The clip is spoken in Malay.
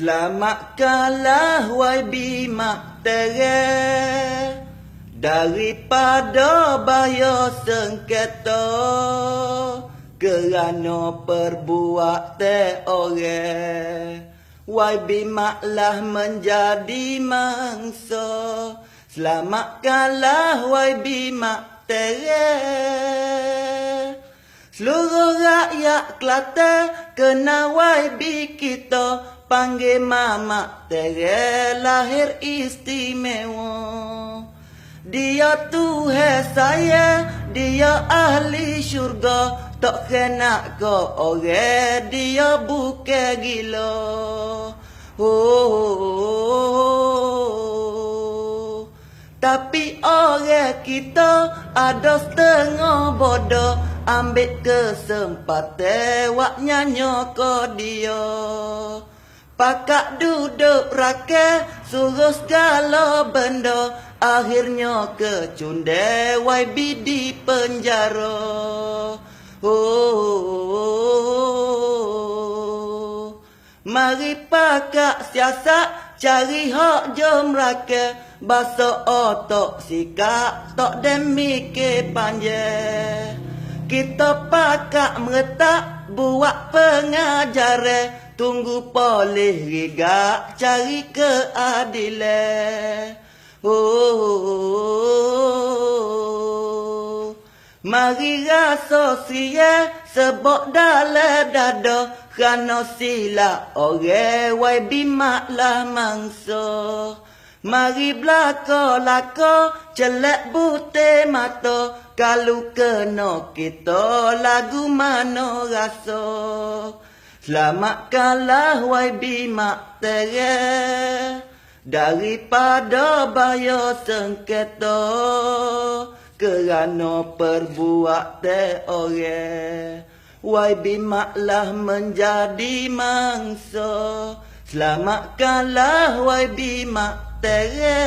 Selamatkanlah wai tere Daripada bahaya sengketa. Kerana perbuat te orang Wai bimaklah menjadi mangsa. Selamatkanlah wai bimak tere Seluruh rakyat Kelantan kena YB kita panggil mama tere lahir istimewa. Dia Tuhan saya, dia ahli syurga, tak kena ke orang, dia bukan gila. Oh, oh, oh, oh. Tapi orang kita ada setengah bodoh Ambil kesempatan wak nyanyo ke dia. Pakak duduk rakyat suruh segala benda. Akhirnya kecunde YB di penjara. Oh, oh, oh. Mari pakak siasat cari hak jom rakyat. Basuh otak sikap tak demikir panjang kita pakak meretak buat pengajaran. Tunggu poleh riga cari keadilan. Oh, oh, oh. Mari rasa sia sebab dalam dada Kerana sila orang wai bimaklah mangsa Mari belaka laka celak buta mata. Kalau kena kita lagu mana rasa? Selamatkanlah YB mak tere. Daripada bahaya sengketa Kerana perbuat te orang YB maklah menjadi mangsa Selamatkanlah YB mak tere